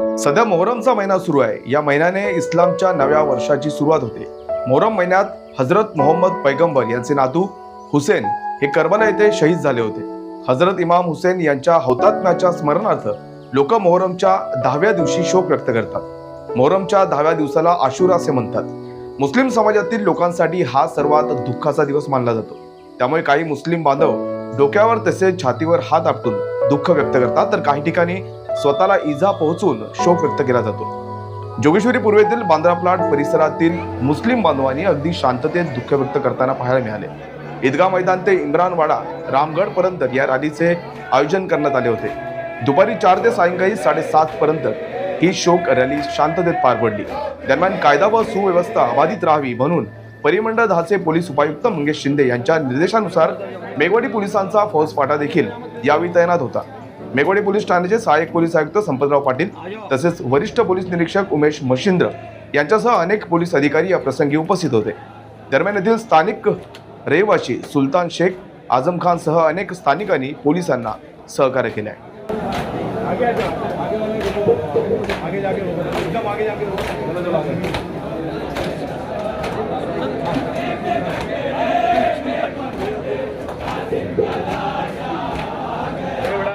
सध्या मोहरमचा महिना सुरू आहे. या महिन्याने इस्लामच्या नव्या वर्षाची सुरुवात होते. मोहरम महिन्यात हजरत मोहम्मद पैगंबर यांचे नातू हुसेन हे करबला येथे शहीद झाले होते. हजरत इमाम हुसेन यांच्या हौतात्म्याच्या स्मरणार्थ लोक मोहरमच्या दहाव्या दिवशी शोक व्यक्त करतात. मोहरमच्या दहाव्या दिवसाला आशुरा असे म्हणतात. मुस्लिम समाजातील लोकांसाठी हा सर्वात दुःखाचा दिवस मानला जातो. त्यामुळे काही मुस्लिम बांधव डोक्यावर तसेच छातीवर हात आपटून दुःख व्यक्त करतात. तर काही ठिकाणी स्वतःला इजा पोहोचून शोक व्यक्त केला जातो. जोगेश्वरी पूर्वेतील बांद्रा प्लाट परिसरातील मुस्लिम बांधवांनी अगदी शांततेत दुःख व्यक्त करताना पाहायला मिळाले. ईदगाह मैदान ते इम्रानवाडा रामगड पर्यंत या रॅलीचे आयोजन करण्यात आले होते. दुपारी चार ते सायंकाळी साडेसात पर्यंत ही शोक रॅली शांततेत पार पडली. दरम्यान कायदा व सुव्यवस्था अबाधित राहावी म्हणून परिमंडळ दहाचे पोलीस उपायुक्त मंगेश शिंदे यांच्या निर्देशानुसार मेघवाडी पोलिसांचा फौजफाटा देखील यावेळी तैनात होता. मेघवाडे पोलीस ठाण्याचे सहाय्यक पोलीस आयुक्त संपतराव पाटील तसेच वरिष्ठ पोलीस निरीक्षक उमेश मशिंद्र यांच्यासह अनेक पोलीस अधिकारी या प्रसंगी उपस्थित होते दरम्यान येथील स्थानिक रहिवाशी सुलतान शेख आझम खानसह अनेक स्थानिकांनी पोलिसांना सहकार्य केले आहे Yeah.